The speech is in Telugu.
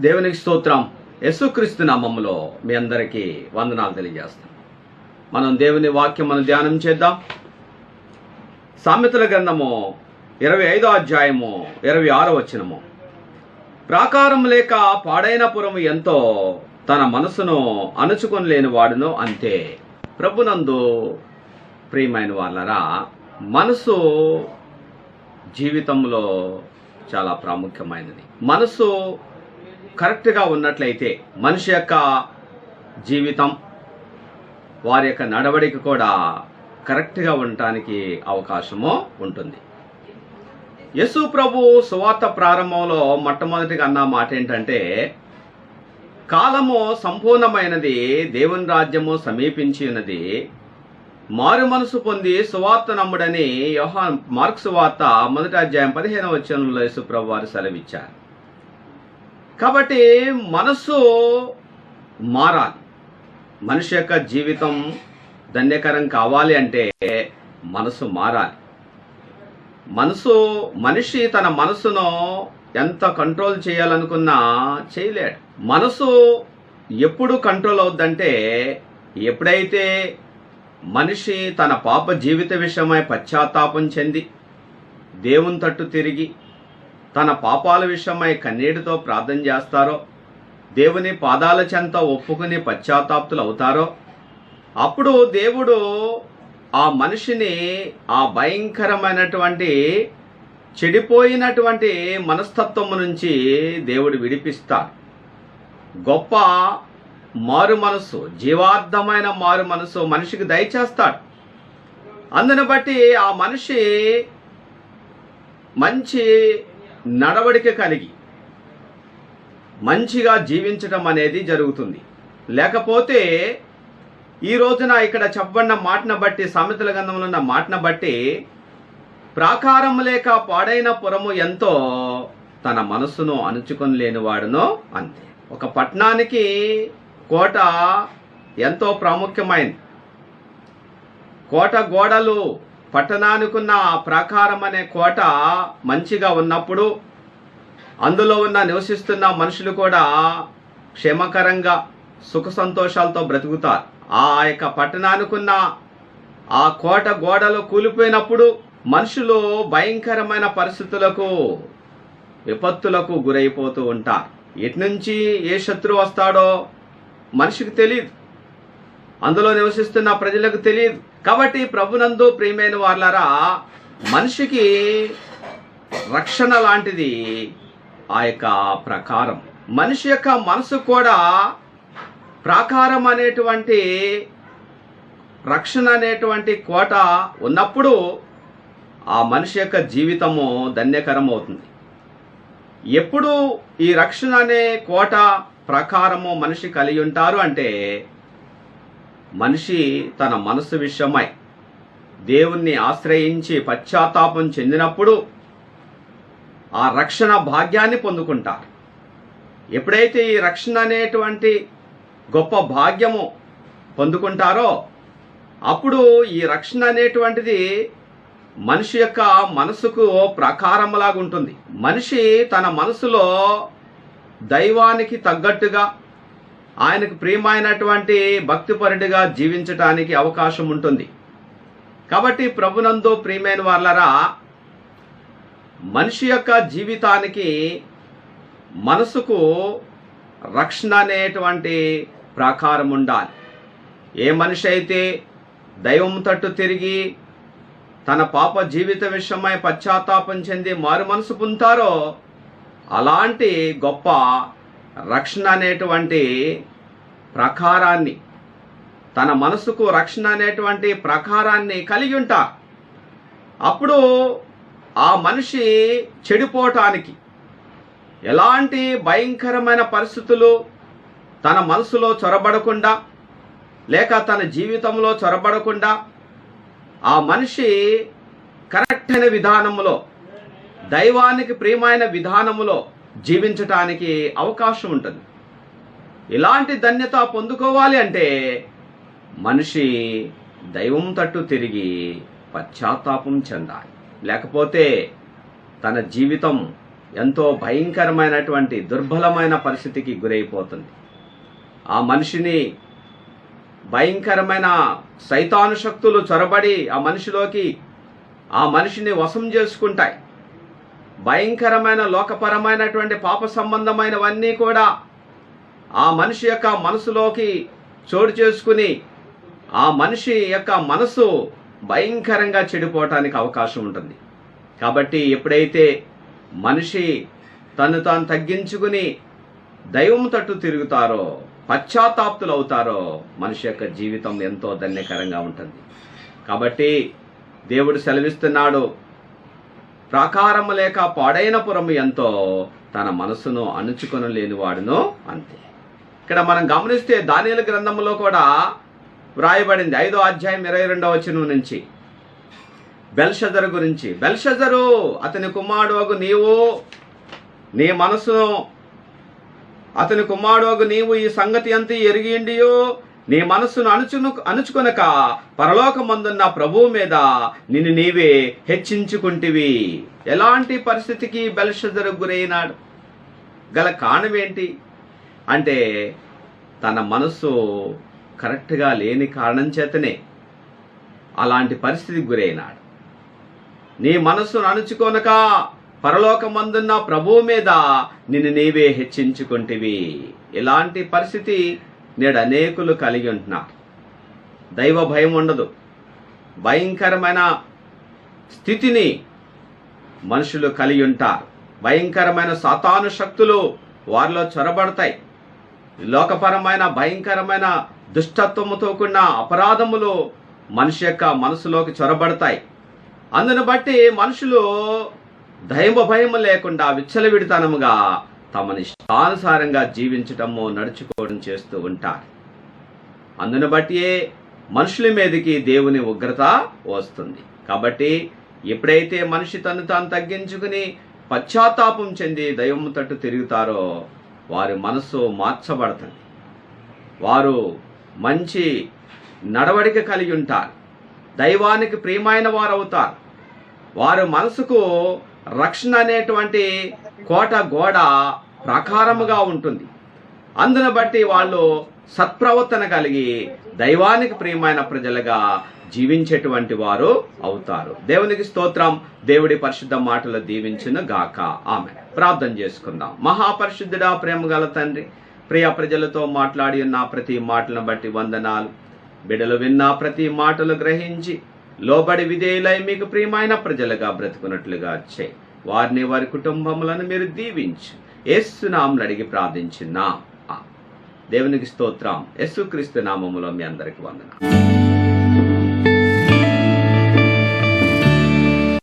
దేవునికి స్తోత్రం. యేసుక్రీస్తు నామములో మీ అందరికీ వందనాలు తెలియజేస్తాం మనం దేవుని వాక్యం మనం ధ్యానం చేద్దాం. సామెతల గ్రంథము ఇరవై ఐదో అధ్యాయము ఇరవై ఆరో వచనము. ప్రాకారం లేక పాడైన పురము ఎంతో తన మనసును అణుచుకొని లేని వాడును అంతే ప్రభునందు ప్రియమైన వాళ్ళరా మనసు జీవితంలో చాలా ప్రాముఖ్యమైనది. మనసు కరెక్ట్గా ఉన్నట్లయితే మనిషి యొక్క జీవితం వారి యొక్క నడవడిక కూడా కరెక్ట్గా ఉండటానికి అవకాశము ఉంటుంది. యశు ప్రభు సువార్త ప్రారంభంలో మొట్టమొదటిగా అన్న మాట ఏంటంటే కాలము సంపూర్ణమైనది దేవుని రాజ్యము సమీపించినది మారు మనసు పొంది సువార్త నమ్ముడని యోహాన్ మార్క్ సువార్త మొదటి అధ్యాయం పదిహేను వచ్చనంలో యశు ప్రభు వారు సెలవిచ్చారు. కాబట్టి మనస్సు మారాలి. మనిషి యొక్క జీవితం ధన్యకరం కావాలి అంటే మనసు మారాలి. మనసు మనిషి తన మనసును ఎంత కంట్రోల్ చేయాలనుకున్నా చేయలేడు. మనసు ఎప్పుడు కంట్రోల్ అవుద్దంటే ఎప్పుడైతే మనిషి తన పాప జీవిత విషయమై పశ్చాత్తాపం చెంది దేవుని తట్టు తిరిగి తన పాపాల విషయమై కన్నీటితో ప్రార్థన చేస్తారో దేవుని పాదాల చెంత ఒప్పుకుని పశ్చాత్తాప్తులు అవుతారో అప్పుడు దేవుడు ఆ మనిషిని ఆ భయంకరమైనటువంటి చెడిపోయినటువంటి మనస్తత్వం నుంచి దేవుడు విడిపిస్తాడు. గొప్ప మారు మనసు జీవార్థమైన మారు మనసు మనిషికి దయచేస్తాడు. అందుని బట్టి ఆ మనిషి మంచి నడవడిక కలిగి మంచిగా జీవించటం అనేది జరుగుతుంది. లేకపోతే ఈ రోజున ఇక్కడ చెప్పబడిన మాటను బట్టి సామెతల గంధంలో ఉన్న మాటను బట్టి ప్రాకారం లేక పాడైన పురము ఎంతో తన మనస్సును అణుచుకొని లేనివాడునో అంతే. ఒక పట్టణానికి కోట ఎంతో ప్రాముఖ్యమైనది కోట గోడలు పట్టణానికున్న ఆ ప్రాకారం అనే కోట మంచిగా ఉన్నప్పుడు అందులో ఉన్న నివసిస్తున్న మనుషులు కూడా క్షేమకరంగా సుఖ సంతోషాలతో బ్రతుకుతారు. ఆ యొక్క పట్టణానికున్న ఆ కోట గోడలు కూలిపోయినప్పుడు మనుషులు భయంకరమైన పరిస్థితులకు విపత్తులకు గురైపోతూ ఉంటారు. ఎటు నుంచి ఏ శత్రువు వస్తాడో మనిషికి తెలియదు అందులో నివసిస్తున్న ప్రజలకు తెలియదు కాబట్టి ప్రభునందు ప్రియమైన వాళ్ళరా మనిషికి రక్షణ లాంటిది ఆ యొక్క ప్రకారం. మనిషి యొక్క మనసు కూడా ప్రాకారం అనేటువంటి రక్షణ అనేటువంటి కోట ఉన్నప్పుడు ఆ మనిషి యొక్క జీవితము ధన్యకరం అవుతుంది ఎప్పుడు ఈ రక్షణ అనే కోట ప్రకారము మనిషి కలిగి ఉంటారు అంటే మనిషి తన మనసు విషయమై దేవుణ్ణి ఆశ్రయించి పశ్చాత్తాపం చెందినప్పుడు ఆ రక్షణ భాగ్యాన్ని పొందుకుంటారు. ఎప్పుడైతే ఈ రక్షణ అనేటువంటి గొప్ప భాగ్యము పొందుకుంటారో అప్పుడు ఈ రక్షణ అనేటువంటిది మనిషి యొక్క మనసుకు ప్రకారంలాగా ఉంటుంది మనిషి తన మనసులో దైవానికి తగ్గట్టుగా ఆయనకు ప్రియమైనటువంటి భక్తిపరుడిగా జీవించటానికి అవకాశం ఉంటుంది. కాబట్టి ప్రభునందు ప్రియమైన వాళ్ళరా మనిషి యొక్క జీవితానికి మనసుకు రక్షణ అనేటువంటి ప్రాకారం ఉండాలి. ఏ మనిషి అయితే దైవం తట్టు తిరిగి తన పాప జీవిత విషయమై పశ్చాత్తాపం చెంది మారు మనసు పొందుతారో అలాంటి గొప్ప రక్షణ అనేటువంటి ప్రకారాన్ని తన మనసుకు రక్షణ అనేటువంటి ప్రకారాన్ని కలిగి ఉంటారు అప్పుడు ఆ మనిషి చెడిపోవటానికి ఎలాంటి భయంకరమైన పరిస్థితులు తన మనసులో చొరబడకుండా లేక తన జీవితంలో చొరబడకుండా ఆ మనిషి కరెక్ట్ అయిన విధానములో దైవానికి ప్రియమైన విధానములో జీవించటానికి అవకాశం ఉంటుంది. ఇలాంటి ధన్యత పొందుకోవాలి అంటే మనిషి దైవం తట్టు తిరిగి పశ్చాత్తాపం చెందాలి. లేకపోతే తన జీవితం ఎంతో భయంకరమైనటువంటి దుర్బలమైన పరిస్థితికి గురైపోతుంది. ఆ మనిషిని భయంకరమైన సైతాను శక్తులు చొరబడి ఆ మనిషిలోకి ఆ మనిషిని వశం చేసుకుంటాయి. భయంకరమైన లోకపరమైనటువంటి పాప సంబంధమైనవన్నీ కూడా ఆ మనిషి యొక్క మనసులోకి చోటు చేసుకుని ఆ మనిషి యొక్క మనసు భయంకరంగా చెడిపోవటానికి అవకాశం ఉంటుంది. కాబట్టి ఎప్పుడైతే మనిషి తను తాను తగ్గించుకుని దైవం తట్టు తిరుగుతారో పశ్చాత్తాప్తులు అవుతారో మనిషి యొక్క జీవితం ఎంతో ధన్యకరంగా ఉంటుంది. కాబట్టి దేవుడు సెలవిస్తున్నాడు ప్రాకారము లేక పాడైన పురము ఎంతో తన మనసును అణుచుకొని లేనివాడును అంతే. ఇక్కడ మనం గమనిస్తే దానియల గ్రంథంలో కూడా వ్రాయబడింది ఐదో అధ్యాయం ఇరవై రెండవ వచనం నుంచి. బెల్షజరు గురించి. బెల్షజరు అతని కుమారుడు నీవు నీ మనసును అతని కుమారుడు నీవు ఈ సంగతి అంత ఎరిగిండియో నీ మనస్సును అణుచును అణుచుకొనక పరలోకమందున్న ప్రభువు మీద నిన్ను నీవే హెచ్చించుకుంటివి. ఎలాంటి పరిస్థితికి బెల్షజరు గురైనాడు? గల కారణం ఏంటి? అంటే తన మనస్సు కరెక్ట్గా లేని కారణం చేతనే అలాంటి పరిస్థితికి గురైనాడు. నీ మనస్సును అణుచుకొనక పరలోకమందున్న ప్రభువు మీద నిన్ను నీవే హెచ్చించుకుంటివి. ఇలాంటి పరిస్థితి నేడు అనేకులు కలిగి ఉంటున్నారు. దైవ భయం ఉండదు. భయంకరమైన స్థితిని మనుషులు కలిగి ఉంటారు. భయంకరమైన సాతాను శక్తులు వారిలో చొరబడతాయి. లోకపరమైన భయంకరమైన దుష్టత్వముతో కూడిన అపరాధములు మనిషి యొక్క మనసులోకి చొరబడతాయి. అందును బట్టి మనుషులు దైవ భయం లేకుండా విచ్చలవిడితనముగా తమని ఇష్టానుసారంగా జీవించటము నడుచుకోవడం చేస్తూ ఉంటారు. అందును బట్టియే మనుషుల మీదకి దేవుని ఉగ్రత వస్తుంది. కాబట్టి ఎప్పుడైతే మనిషి తను తాను తగ్గించుకుని పశ్చాత్తాపం చెంది దైవం తట్టు తిరుగుతారో వారి మనస్సు మార్చబడుతుంది. వారు మంచి నడవడిక కలిగి ఉంటారు. దైవానికి ప్రియమైన వారు అవుతారు వారి మనసుకు రక్షణ అనేటువంటి కోట గోడ ప్రకారముగా ఉంటుంది. అందును బట్టి వాళ్ళు సత్ప్రవర్తన కలిగి దైవానికి ప్రియమైన ప్రజలుగా జీవించేటువంటి వారు అవుతారు. దేవునికి స్తోత్రం. దేవుడి పరిశుద్ధ మాటలు దీవించిన గాక. ఆమె ప్రార్థన చేసుకుందాం. మహాపరిశుద్ధుడా ప్రేమ గల తండ్రి ప్రియ ప్రజలతో మాట్లాడి ఉన్న ప్రతి మాటలను బట్టి వందనాలు. బిడలు విన్న ప్రతి మాటలు గ్రహించి లోబడి విధేయులై మీకు ప్రియమైన ప్రజలుగా బ్రతుకున్నట్లుగా చేయి. వారిని వారి కుటుంబములను మీరు దీవించు. యేసునామలు అడిగి ప్రార్థించున్నా. దేవునికి స్తోత్రం. యేసుక్రీస్తు నామములో మీ అందరికి వందనాలు.